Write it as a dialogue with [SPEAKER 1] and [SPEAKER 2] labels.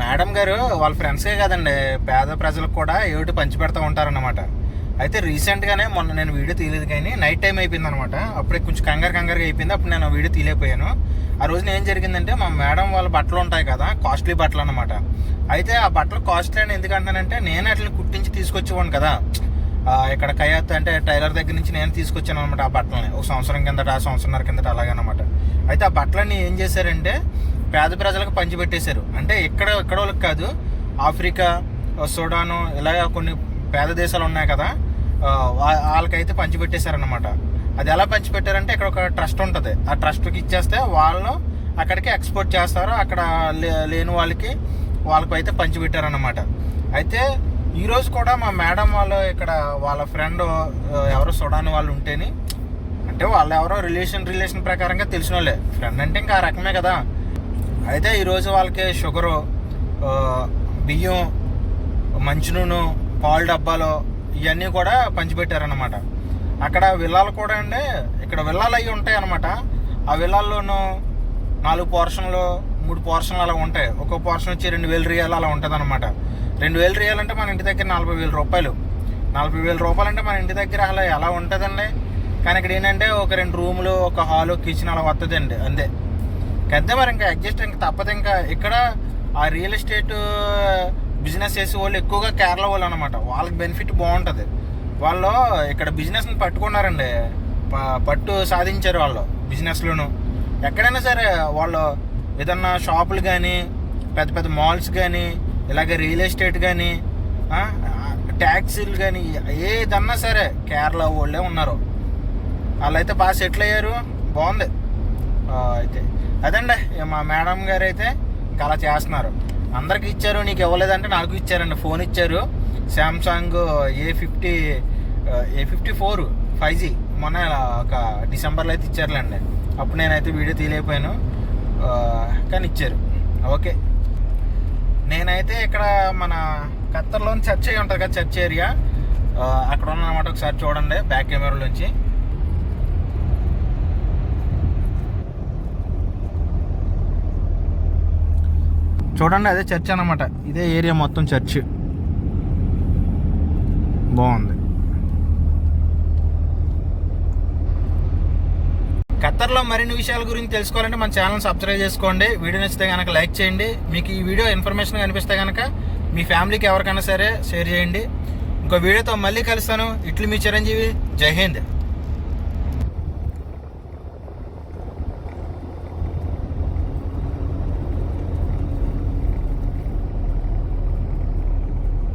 [SPEAKER 1] Madam గారు వాళ్ళ ఫ్రెండ్సే కదండి. పేద ప్రజలకు కూడా ఏమిటి పంచి పెడతా ఉంటారన్నమాట. అయితే రీసెంట్గానే మొన్న నేను వీడియో తీయలేదు కానీ నైట్ టైం అయిపోయింది అనమాట అప్పుడే కొంచెం కంగారు కంగారుగా అయిపోయింది. అప్పుడు నేను ఆ వీడియో తీయలేకపోయాను. ఆ రోజున ఏం జరిగిందంటే మా మేడం వాళ్ళ బట్టలు ఉంటాయి కదా కాస్ట్లీ బట్టలు అనమాట అయితే ఆ బట్టలు కాస్ట్లీ అని ఎందుకంటానంటే నేను వాటిని కుట్టించి తీసుకొచ్చేవాడిని కదా. ఇక్కడ కయాత్ అంటే టైలర్ దగ్గర నుంచి నేను తీసుకొచ్చాను అనమాట ఆ బట్టలని. ఒక సంవత్సరం కిందట ఆ సంవత్సరంన్నర కిందట అలాగనమాట. అయితే ఆ బట్టలన్నీ ఏం చేశారంటే పేద ప్రజలకు పంచిపెట్టేశారు. అంటే ఇక్కడ ఇక్కడ వాళ్ళకి కాదు ఆఫ్రికా సూడాను ఇలాగ కొన్ని పేద దేశాలు ఉన్నాయి కదా వాళ్ళకైతే పంచిపెట్టేశారనమాట అది ఎలా పంచిపెట్టారంటే ఇక్కడ ఒక ట్రస్ట్ ఉంటుంది. ఆ ట్రస్ట్కి ఇచ్చేస్తే వాళ్ళు అక్కడికి ఎక్స్పోర్ట్ చేస్తారు. అక్కడ లే- లేని వాళ్ళకి వాళ్ళకి అయితే పంచిపెట్టారనమాట అయితే ఈరోజు కూడా మా మేడం వాళ్ళు ఇక్కడ వాళ్ళ ఫ్రెండ్ ఎవరో సుడాని వాళ్ళు ఉంటేని అంటే వాళ్ళు ఎవరో రిలేషన్ రిలేషన్ ప్రకారంగా తెలిసిన వాళ్ళే ఫ్రెండ్ అంటే ఇంకా ఆ రకమే కదా. అయితే ఈరోజు వాళ్ళకి షుగరు బియ్యం మంచినూనె పాలు డబ్బాలు ఇవన్నీ కూడా పంచిపెట్టారనమాట అక్కడ విల్లాలు కూడా అండి ఇక్కడ విల్లాలు అవి ఉంటాయి అనమాట ఆ విల్లాల్లోనూ నాలుగు పోర్షన్లు మూడు పోర్షన్లు అలా ఉంటాయి. ఒక్కో పోర్షన్ వచ్చి రెండు వేల రియాలు అలా ఉంటుంది అనమాట రెండు వేల రియాలు అంటే మన ఇంటి దగ్గర నలభై వేల రూపాయలు. నలభై వేల రూపాయలు అంటే మన ఇంటి దగ్గర అలా ఎలా ఉంటుందండి? కానీ ఇక్కడ ఏంటంటే ఒక రెండు రూములు ఒక హాలు కిచెన్ అలా వస్తుందండి అంతే. అంతే మరి ఇంకా అడ్జస్ట్ ఇంకా తప్పదు. ఇంకా ఇక్కడ ఆ రియల్ ఎస్టేట్ బిజినెస్ చేసే వాళ్ళు ఎక్కువగా కేరళ వాళ్ళు అనమాట వాళ్ళకి బెనిఫిట్ బాగుంటుంది. వాళ్ళు ఇక్కడ బిజినెస్ని పట్టుకున్నారండి. ప- పట్టు సాధించారు వాళ్ళు బిజినెస్లోను. ఎక్కడైనా సరే వాళ్ళు ఏదన్నా షాపులు కానీ పెద్ద పెద్ద మాల్స్ కానీ ఇలాగే రియల్ ఎస్టేట్ కానీ ట్యాక్సీలు కానీ ఏదన్నా సరే కేరళ వాళ్ళే ఉన్నారు. వాళ్ళైతే బాగా సెటిల్ అయ్యారు. బాగుంది. అయితే. అదండి మా మేడం గారు అయితే ఇంకా అలా చేస్తున్నారు. అందరికి ఇచ్చారు నీకు ఇవ్వలేదంటే నాకు ఇచ్చారండి ఫోన్ ఇచ్చారు. Samsung A fifty A fifty four five G మొన్న ఒక డిసెంబర్లో అయితే ఇచ్చారులేండి. అప్పుడు నేనైతే వీడియో తీయలేకపోయాను. కానీ ఇచ్చారు. ఓకే. నేనైతే ఇక్కడ మన ఖత్తర్లోని చర్చ్ అయి ఉంటుంది కదా చర్చ్ ఏరియా. అక్కడ ఉన్నమాట ఒకసారి చూడండి బ్యాక్ కెమెరాలోంచి. చూడండి అదే చర్చ్ అనమాట ఇదే ఏరియా మొత్తం చర్చ్. బాగుంది. ఖత్తర్లో మరిన్ని విషయాల గురించి తెలుసుకోవాలంటే మన ఛానల్ సబ్స్క్రైబ్ చేసుకోండి. వీడియో నచ్చితే కనుక లైక్ చేయండి. మీకు ఈ వీడియో ఇన్ఫర్మేషన్ కనిపిస్తే కనుక మీ ఫ్యామిలీకి ఎవరికైనా సరే షేర్ చేయండి. ఇంకో వీడియోతో మళ్ళీ కలుస్తాను. ఇట్లు మీ చిరంజీవి. జై హింద్.